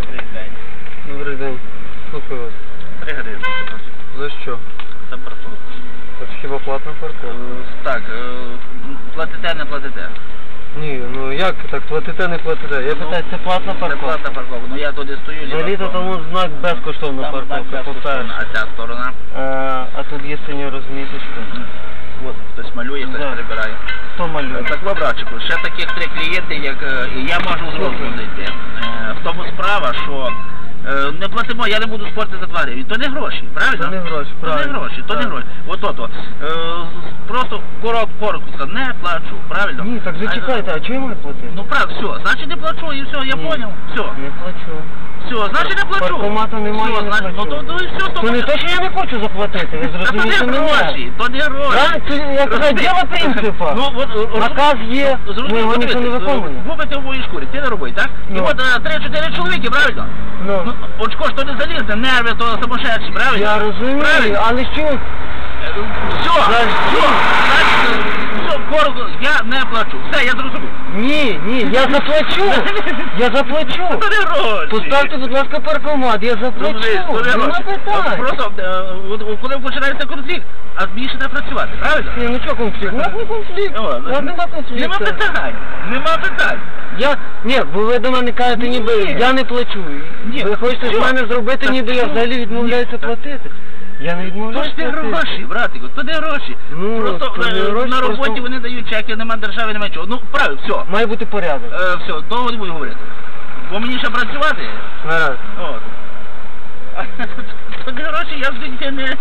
Добрий день. Добрий день. Слухаю вас. Три гривні. За що? Це парковка. Це ж хіба платна парковка? Так, е, платите, не платите. Ні, ну як так, платите, не платите? Я Ну, питаю, це платна Це парковка? платна парковка. Ну я туди стою, Взагалі-то тому знак безкоштовна Там парковка, по-перше. А ця сторона? А, а тут є синя розміточка. От хтось малює, хтось Да. прибирає. Хто малює? Так, братчику, ще таких три клієнти, як е, я можу з розуму зайти. Е, В тому справа, що е, не платимо, я не буду спорти за 2 гривні. То не гроші, правильно? Це не гроші, То не гроші, то не гроші. От ото. Е, Просто коротко, коротко, не плачу, правильно? Ні, так зачекайте, а чого я маю платити? Ну прав, все, значить не плачу, і все, я поняв. Все, Не плачу. Все, значить не плачу. Паркомата немає, все, не значить, ну плачу. то, і все, то, То не то, що я не хочу заплатити, ви Та то не зрозумієте мене. гроші, то не гроші. Да? Це як Розумієте? діло принципа. Ну, от, о- Наказ є, ми його ніхто не дивіться, виконує. Ви в моїй шкурі, ти на роботі, так? І Ну. от е, три-чотири чоловіки, правильно? Ну, Ну, очко ж то не залізне, нерви то самошедші, правильно? я розумію, Правильно? але що? Все, 40 я не плачу. Все, я зрозумів. Ні, ні, я заплачу. Я заплачу. Ну, Поставте, будь ласка, паркомат, я заплачу. Ну, просто е, коли починається конфлікт, а більше не працювати, правильно? Ні, ну що конфлікт? У конфлікт. Ну, нема конфлікту. Нема питань. Нема питань. Я, ні, бо ви до мене кажете, ніби Ні. я не плачу. Ви хочете з Що? мене зробити, ніби я взагалі відмовляюся платити. Я не То відмовляюся не гроші, братику, то де гроші. Ну, просто то не е, гроші, на роботі просто- вони дають чеки, нема держави, нема чого. Ну, правильно, все. Має бути порядок. Е, все, довго не буду говорити. Бо мені ще працювати. Нараз. От. То де гроші, я не, не,